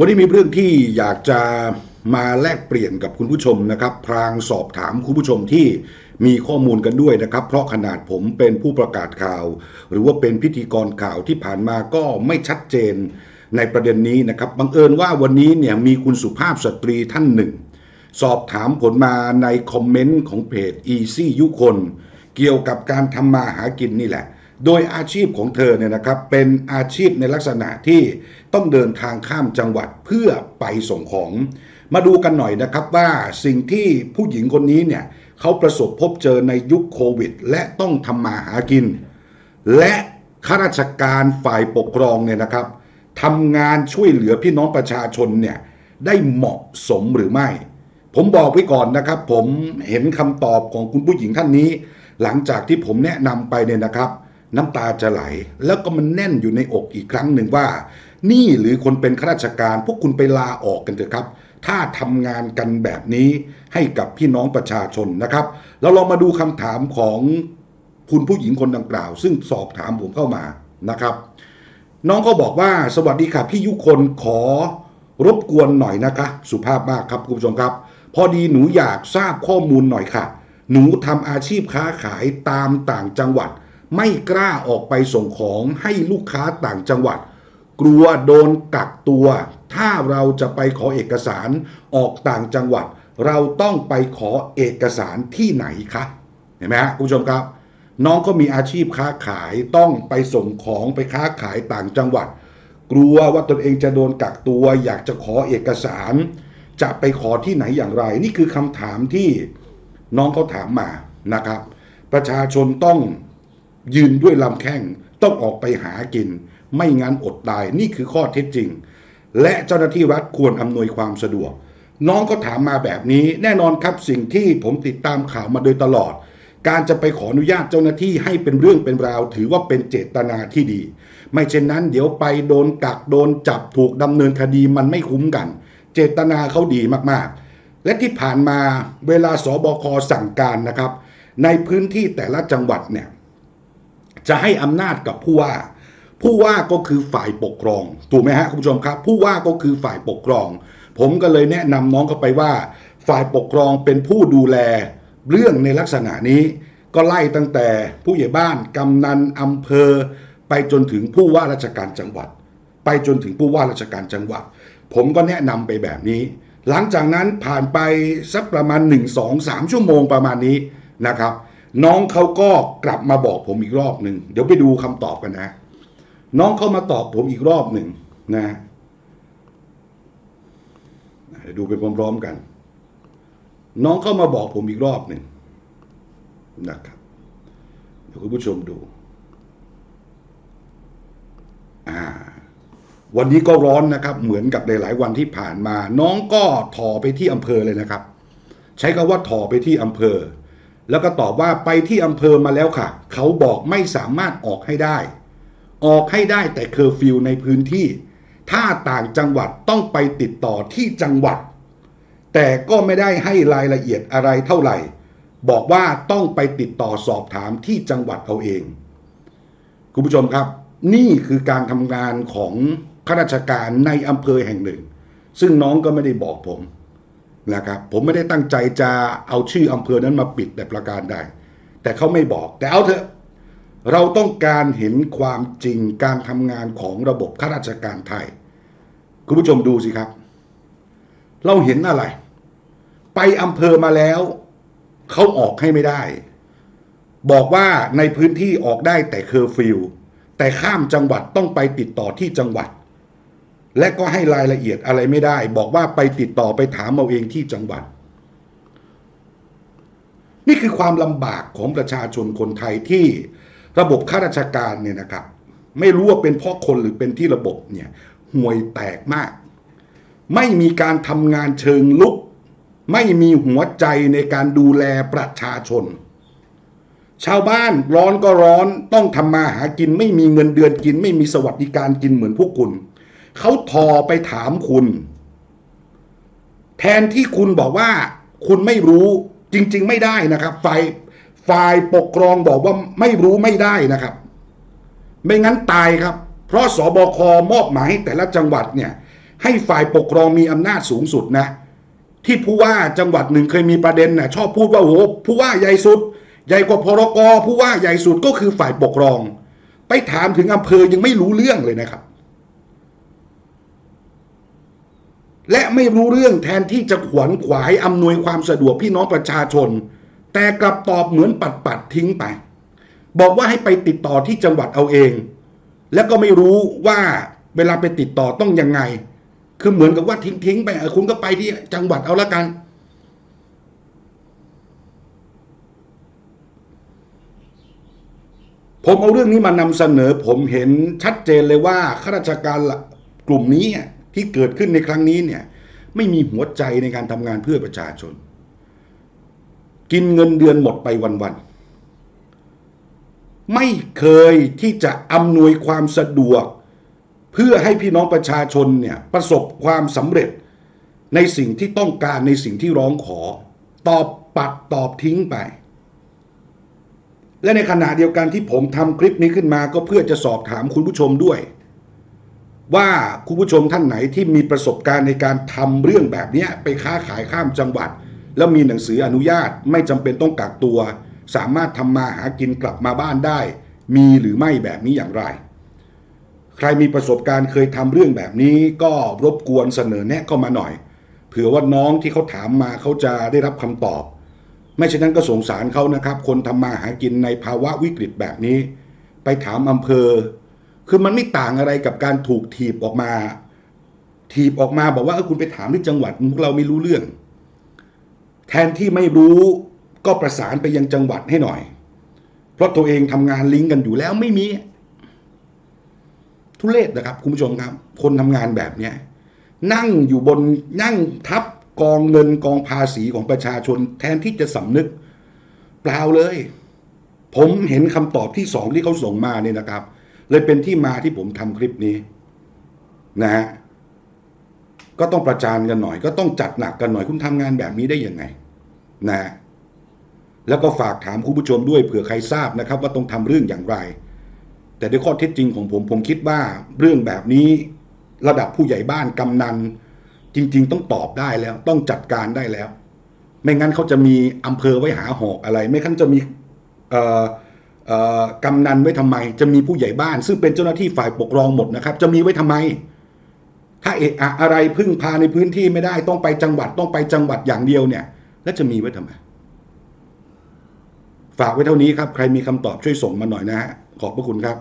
วันนี้มีเรื่องที่อยากจะมาแลกเปลี่ยนกับคุณผู้ชมนะครับ พรางสอบถามคุณผู้ชมที่มีข้อมูลกันด้วยนะครับ เพราะขนาดผมเป็นผู้ประกาศข่าว หรือว่าเป็นพิธีกรข่าวที่ผ่านมาก็ไม่ชัดเจนในประเด็นนี้นะครับบังเอิญว่าวันนี้เนี่ยมีคุณสุภาพสตรีท่านหนึ่ง สอบถามผลมาในคอมเมนต์ของเพจ Easy ยุคน เกี่ยวกับการทำมาหากินนี่แหละ โดยอาชีพของเธอเนี่ยนะครับเป็นอาชีพในลักษณะที่ต้องเดินทางข้ามจังหวัดเพื่อไปส่งของ มาดูกันหน่อยนะครับว่าสิ่งที่ผู้หญิงคนนี้เนี่ยเขาประสบพบเจอในยุคโควิด และต้องทำมาหากิน และข้าราชการฝ่ายปกครองเนี่ยนะครับทำงานช่วยเหลือพี่น้องประชาชนเนี่ยได้เหมาะสมหรือไม่ ผมบอกไว้ก่อนนะครับ ผมเห็นคำตอบของคุณผู้หญิงท่านนี้ หลังจากที่ผมแนะนำไปเนี่ยนะครับ น้ำตาจะไหล แล้วก็มันแน่นอยู่ในอกอีกครั้งหนึ่งว่า นี่หรือคนเป็นข้าราชการ พวกคุณไปลาออกกันเถอะครับ ถ้าทำงานกันแบบนี้ให้กับพี่น้องประชาชนนะครับ เราลองมาดูคำถามของคุณผู้หญิงคนดังกล่าว ซึ่งสอบถามผมเข้ามานะครับ น้องก็บอกว่าสวัสดีค่ะพี่ยุคนขอรบกวนหน่อยนะคะ สุภาพมากครับคุณผู้ชมครับ พอดีหนูอยากทราบข้อมูลหน่อยค่ะ หนูทำอาชีพค้าขายตามต่างจังหวัด ไม่กล้าออกไปส่งของให้ลูกค้าต่างจังหวัด กลัวโดนกักตัว ถ้าเราจะไปขอเอกสารออกต่างจังหวัด เราต้องไปขอเอกสารที่ไหนคะเห็นไหมฮะคุณผู้ชมครับ น้องก็มีอาชีพค้าขายต้องไปส่งของไปค้าขายต่างจังหวัด กลัวว่าตนเองจะโดนกักตัว อยากจะขอเอกสาร จะไปขอที่ไหนอย่างไร นี่คือคำถามที่น้องเขาถามมานะครับ ประชาชนต้อง ยืนด้วยลำแข้งต้องออกไปหากิน ไม่งั้นอดตายนี่คือข้อเท็จจริง และเจ้าหน้าที่รัฐควรอำนวยความสะดวก น้องก็ถามมาแบบนี้แน่นอนครับสิ่งที่ผมติดตามข่าวมาโดยตลอด การจะไปขออนุญาตเจ้าหน้าที่ให้เป็นเรื่องเป็นราว ถือว่าเป็นเจตนาที่ดี ไม่เช่นนั้นเดี๋ยวไปโดนกักโดนจับถูกดำเนินคดีมันไม่คุ้มกัน เจตนาเขาดีมากๆ และที่ผ่านมาเวลาสบคสั่งการนะครับ ในพื้นที่แต่ละจังหวัดเนี่ย จะให้อำนาจกับผู้ว่า ผู้ว่าก็คือฝ่ายปกครอง ถูกไหมฮะคุณผู้ชมครับ ผู้ว่าก็คือฝ่ายปกครอง ผมก็เลยแนะนำน้องเข้าไปว่า ฝ่ายปกครองเป็นผู้ดูแลเรื่องในลักษณะนี้ ก็ไล่ตั้งแต่ผู้ใหญ่บ้านกำนันอำเภอ ไปจนถึงผู้ว่าราชการจังหวัด ไปจนถึงผู้ว่าราชการจังหวัด ผมก็แนะนำไปแบบนี้ หลังจากนั้นผ่านไปสักประมาณ 1 2 3 ชั่วโมงประมาณนี้นะครับ น้องเขาก็กลับมาบอกผมอีกรอบหนึ่งเดี๋ยวไปดูคำตอบกันนะ น้องเขามาตอบผมอีกรอบหนึ่งนะเดี๋ยวดูไปพร้อมๆกัน น้องเข้ามาบอกผมอีกรอบหนึ่งนะครับเดี๋ยวคุณผู้ชมดูอ่าวันนี้ก็ร้อนนะครับ เหมือนกับหลายๆวันที่ผ่านมา น้องก็ถอไปที่อำเภอเลยนะครับ ใช้คำว่าถอไปที่อำเภอ แล้วก็ตอบว่าไปที่อำเภอมาแล้วค่ะ เขาบอกไม่สามารถออกให้ได้ ออกให้ได้แต่เคอร์ฟิวในพื้นที่ ถ้าต่างจังหวัดต้องไปติดต่อที่จังหวัด แต่ก็ไม่ได้ให้รายละเอียดอะไรเท่าไหร่ บอกว่าต้องไปติดต่อสอบถามที่จังหวัดเอาเอง คุณผู้ชมครับ นี่คือการทำงานของข้าราชการในอำเภอแห่งหนึ่ง ซึ่งน้องก็ไม่ได้บอกผม นะครับผมไม่ได้ตั้งใจจะเอาชื่ออำเภอนั้นมาปิดแต่ประการใดแต่เขาไม่บอกแต่เอาเถอะ เราต้องการเห็นความจริงการทำงานของระบบข้าราชการไทย คุณผู้ชมดูสิครับ เราเห็นอะไร ไปอำเภอมาแล้วเขาออกให้ไม่ได้ บอกว่าในพื้นที่ออกได้แต่เคอร์ฟิวแต่ข้ามจังหวัดต้องไปติดต่อที่จังหวัด และก็ให้รายละเอียดอะไรไม่ได้ บอกว่าไปติดต่อไปถามเอาเองที่จังหวัด นี่คือความลำบากของประชาชนคนไทยที่ระบบข้าราชการเนี่ยนะครับ ไม่รู้ว่าเป็นเพราะคนหรือเป็นที่ระบบเนี่ยห่วยแตกมาก ไม่มีการทำงานเชิงลุก ไม่มีหัวใจในการดูแลประชาชน ชาวบ้านร้อนก็ร้อนต้องทำมาหากิน ไม่มีเงินเดือนกิน ไม่มีสวัสดิการกินเหมือนพวกคุณ เขาทอไปถามคุณ แทนที่คุณบอกว่า คุณไม่รู้จริง ๆ ไม่ได้นะครับ ฝ่ายฝ่ายปกครองบอกว่าไม่รู้ไม่ได้นะครับ ไม่งั้นตายครับ เพราะสบคมอบหมายให้แต่ละจังหวัดเนี่ย ให้ฝ่ายปกครองมีอำนาจสูงสุดนะ ที่ผู้ว่าจังหวัดหนึ่งเคยมีประเด็นนะชอบพูดว่าโอ้โหผู้ว่าใหญ่สุด ใหญ่กว่าพรกผู้ว่าใหญ่สุดก็คือฝ่ายปกครอง ไปถามถึงอำเภอยังไม่รู้เรื่องเลยนะครับ และไม่รู้เรื่องแทนที่จะขวนขวายอำนวยความสะดวกพี่น้องประชาชน แต่กลับตอบเหมือนปัดปัดทิ้งไป บอกว่าให้ไปติดต่อที่จังหวัดเอาเอง แล้วก็ไม่รู้ว่าเวลาไปติดต่อต้องยังไง คือเหมือนกับว่าทิ้งทิ้งๆไปคุณก็ไปที่จังหวัดเอาละกัน ผมเอาเรื่องนี้มานำเสนอผมเห็นชัดเจนเลยว่าข้าราชการกลุ่มนี้ ที่เกิดขึ้นในครั้งนี้เนี่ยไม่มีหัวใจในการทำงานเพื่อประชาชน กินเงินเดือนหมดไปวันๆไม่เคยที่จะอำนวยความสะดวก เพื่อให้พี่น้องประชาชนเนี่ยประสบความสำเร็จในสิ่งที่ต้องการในสิ่งที่ร้องขอ ตอบปัดตอบทิ้งไป และในขณะเดียวกันที่ผมทำคลิปนี้ขึ้นมาก็เพื่อจะสอบถามคุณผู้ชมด้วย ว่าคุณผู้ชมท่านไหนที่มีประสบการณ์ในการทำเรื่องแบบนี้ไปค้าขายข้ามจังหวัด แล้วมีหนังสืออนุญาตไม่จำเป็นต้องกักตัว สามารถทำมาหากินกลับมาบ้านได้ มีหรือไม่แบบนี้อย่างไร ใครมีประสบการณ์เคยทำเรื่องแบบนี้ก็รบกวนเสนอแนะเข้ามาหน่อยเผื่อว่าน้องที่เขาถามมาเขาจะได้รับคำตอบ ไม่เช่นนั้นก็สงสารเขานะครับ คนทำมาหากินในภาวะวิกฤตแบบนี้ ไปถามอำเภอ คือมันไม่ต่างอะไรกับการถูกถีบออกมา ถีบออกมาบอกว่าเออคุณไปถามที่จังหวัดพวกเราไม่รู้เรื่อง แทนที่ไม่รู้ก็ประสานไปยังจังหวัดให้หน่อย เพราะตัวเองทำงานลิงก์กันอยู่แล้วไม่มี ทุเลศนะครับ คุณผู้ชมครับ คนทำงานแบบเนี้ยนั่งอยู่บนนั่งทับกองเงินกองภาษีของประชาชน แทนที่จะสำนึก เปล่าเลย ผมเห็นคำตอบที่สองที่เขาส่งมาเนี่ยนะครับ เลยเป็นที่มาที่ผมทำคลิปนี้นะฮะก็ต้องประจานกันหน่อย ก็ต้องจัดหนักกันหน่อยคุณทำงานแบบนี้ได้ยังไงนะฮะแล้วก็ฝากถามคุณผู้ชมด้วยเผื่อใครทราบนะครับ ว่าต้องทำเรื่องอย่างไร แต่ด้วยข้อเท็จจริงของผม ผมคิดว่าเรื่องแบบนี้ระดับผู้ใหญ่บ้านกำนัน จริง ๆ ต้องตอบได้แล้ว ต้องจัดการได้แล้ว ไม่งั้นเขาจะมีอำเภอไว้หาหอกอะไร ไม่งั้นจะมีเอ่อ กำนันไว้ทำไม จะมีผู้ใหญ่บ้าน ซึ่งเป็นเจ้าหน้าที่ฝ่ายปกครองหมดนะครับ จะมีไว้ทำไม ถ้าเอะอะอะไรพึ่งพาในพื้นที่ไม่ได้ ต้องไปจังหวัดต้องไปจังหวัดอย่างเดียวเนี่ย แล้วจะมีไว้ทำไม ฝากไว้เท่านี้ครับ ใครมีคำตอบช่วยส่งมาหน่อยนะฮะขอบพระคุณครับ